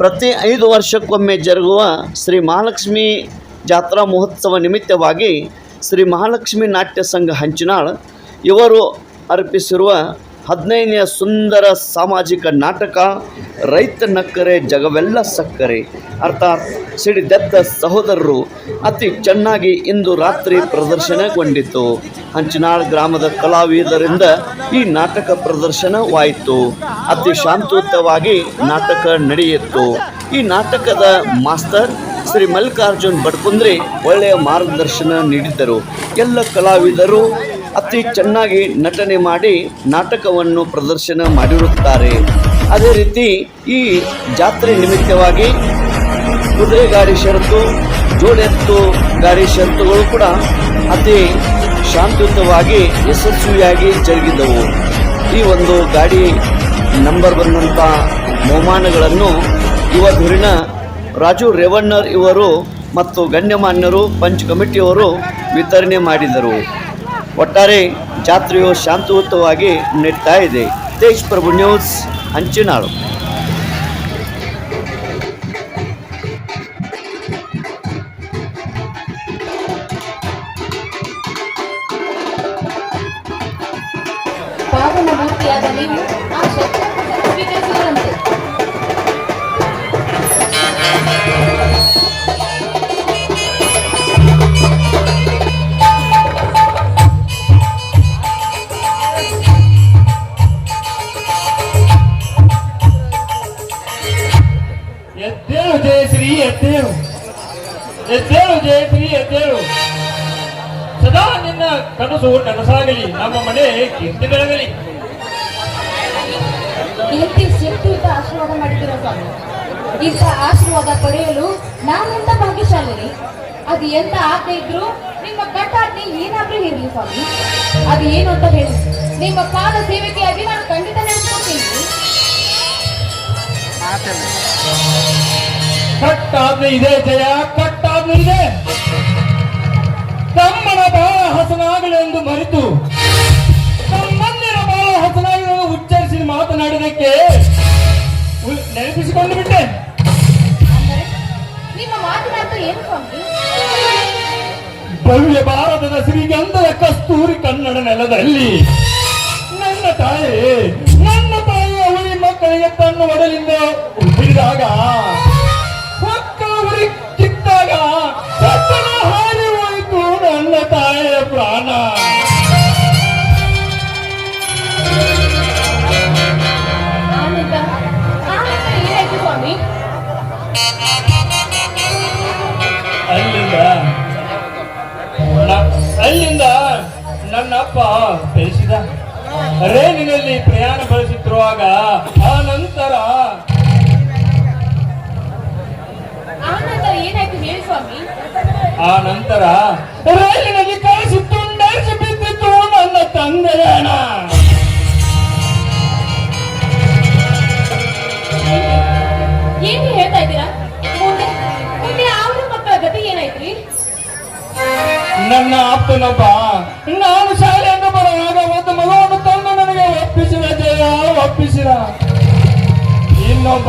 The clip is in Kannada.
ಪ್ರತಿ ಐದು ವರ್ಷಕ್ಕೊಮ್ಮೆ ಜರುಗುವ ಶ್ರೀ ಮಹಾಲಕ್ಷ್ಮಿ ಜಾತ್ರಾ ಮಹೋತ್ಸವ ನಿಮಿತ್ತವಾಗಿ ಶ್ರೀ ಮಹಾಲಕ್ಷ್ಮಿ ನಾಟ್ಯ ಸಂಘ ಹಂಚಿನಾಳ್ ಇವರು ಅರ್ಪಿಸಿರುವ ಹದಿನೈದನೆಯ ಸುಂದರ ಸಾಮಾಜಿಕ ನಾಟಕ ರೈತ ನಕ್ಕರೆ ಜಗವೆಲ್ಲ ಸಕ್ಕರೆ. ಅರ್ಥಾತ್ ಸಿಡಿದೆದ್ದ ಸಹೋದರರು ಅತಿ ಚೆನ್ನಾಗಿ ಇಂದು ರಾತ್ರಿ ಪ್ರದರ್ಶನಗೊಂಡಿತು ಹಂಚಿನಾಳ್ ಗ್ರಾಮದ ಕಲಾವಿದರಿಂದ ಈ ನಾಟಕ ಪ್ರದರ್ಶನವಾಯಿತು. ಅತಿ ಶಾಂತಯುತವಾಗಿ ನಾಟಕ ನಡೆಯಿತು. ಈ ನಾಟಕದ ಮಾಸ್ತರ್ ಶ್ರೀ ಮಲ್ಲಿಕಾರ್ಜುನ್ ಬಡ್ಕುಂದ್ರಿ ಒಳ್ಳೆಯ ಮಾರ್ಗದರ್ಶನ ನೀಡಿದ್ದರು. ಎಲ್ಲ ಕಲಾವಿದರು ಅತಿ ಚೆನ್ನಾಗಿ ನಟನೆ ಮಾಡಿ ನಾಟಕವನ್ನು ಪ್ರದರ್ಶನ ಮಾಡಿರುತ್ತಾರೆ. ಅದೇ ರೀತಿ ಈ ಜಾತ್ರೆ ನಿಮಿತ್ತವಾಗಿ ಕುದುರೆ ಗಾಡಿ ಷರತ್ತು ಜೋಡೆತ್ತು ಗಾಡಿ ಷರತ್ತುಗಳು ಕೂಡ ಅತಿ ಶಾಂತಿಯುತವಾಗಿ ಯಶಸ್ವಿಯಾಗಿ ಜರುಗಿದವು. ಈ ಒಂದು ಗಾಡಿ ನಂಬರ್ ಬಂದಂಥ ಬಹುಮಾನಗಳನ್ನು ಯುವ ಧುರಿಣ ರಾಜು ರೇವಣ್ಣರ್ ಇವರು ಮತ್ತು ಗಣ್ಯಮಾನ್ಯರು ಪಂಚ್ ಕಮಿಟಿಯವರು ವಿತರಣೆ ಮಾಡಿದರು. ಒಟ್ಟಾರೆ ಜಾತ್ರೆಯು ಶಾಂತಿಯುತವಾಗಿ ನಡೀತಾ ಇದೆ. ತೇಜ್ ಪ್ರಭು ನ್ಯೂಸ್, ಹಂಚಿನಾಳು. ಪಾವನ ಮೂರ್ತಿಯಾದ ಎದ್ದೇಳು ಎದ್ದೇಳು. ಜಯಶ್ರೀ ಎದ್ದೇಳು. ಸದಾ ನಿನ್ನ ಕನಸು ನನಸಾಗಲಿ ನಮ್ಮ ಮನೆ ಕೀರ್ತಿ ಬೆಳಗಲಿ ಎತ್ತಿ ಶಕ್ತಿಯುತ ಆಶೀರ್ವಾದ ಮಾಡಿದ್ದೀರ ಸ್ವಾಮಿ? ಇಂಥ ಆಶೀರ್ವಾದ ಪಡೆಯಲು ನಾನೆಂತ ಭಾಗ್ಯಶಾಲಿನಿ? ಅದು ಎಂತ ಆಜ್ಞೆ ಇದ್ರು ನಿಮ್ಮ ಕಟ್ಟಾಜ್ಞೆ ಏನಾದ್ರೂ ಇರಲಿ ಸ್ವಾಮಿ. ಅದು ಏನು ಅಂತ ಹೇಳಿ. ನಿಮ್ಮ ಪಾದ ಸೇವೆಗೆಯಾಗಿ ನಾನು ಖಂಡಿತ ನೆನೆಸ್ಕೊತೀನಿ ಕಟ್ಟಾಜ್ಞೆ ಇದೆ ಜಯ ಭವ್ಯ ಭಾರತದ ಶ್ರೀಗಂಧದ ಕಸ್ತೂರಿ ಕನ್ನಡ ನೆಲದಲ್ಲಿ ನನ್ನ ತಾಯಿ ನನ್ನ ತಾಯಿ ಅವಳಿ ಮಕ್ಕಳಿಗೆ ತನ್ನ ಒಡಲಿಂದ ಹಿಡಿದಾಗ ಅಪ್ಪ ಬೆಳೆಸಿದ ರೈಲಿನಲ್ಲಿ ಪ್ರಯಾಣ ಬೆಳೆಸುತ್ತಿರುವಾಗ ಆ ನಂತರ ಆ ನಂತರ ರೈಲಿನಲ್ಲಿ ಕಳಿಸಿ ತುಂಡರಿಸಿ ಬಿದ್ದಿತ್ತು ನನ್ನ ತಂದೆಯಣ ಏನು ಹೇಳ್ತಾ ಇದ್ದೀರಾ? ನನ್ನ ಆಪ್ತನೊಬ್ಬ ನಾನು bomb.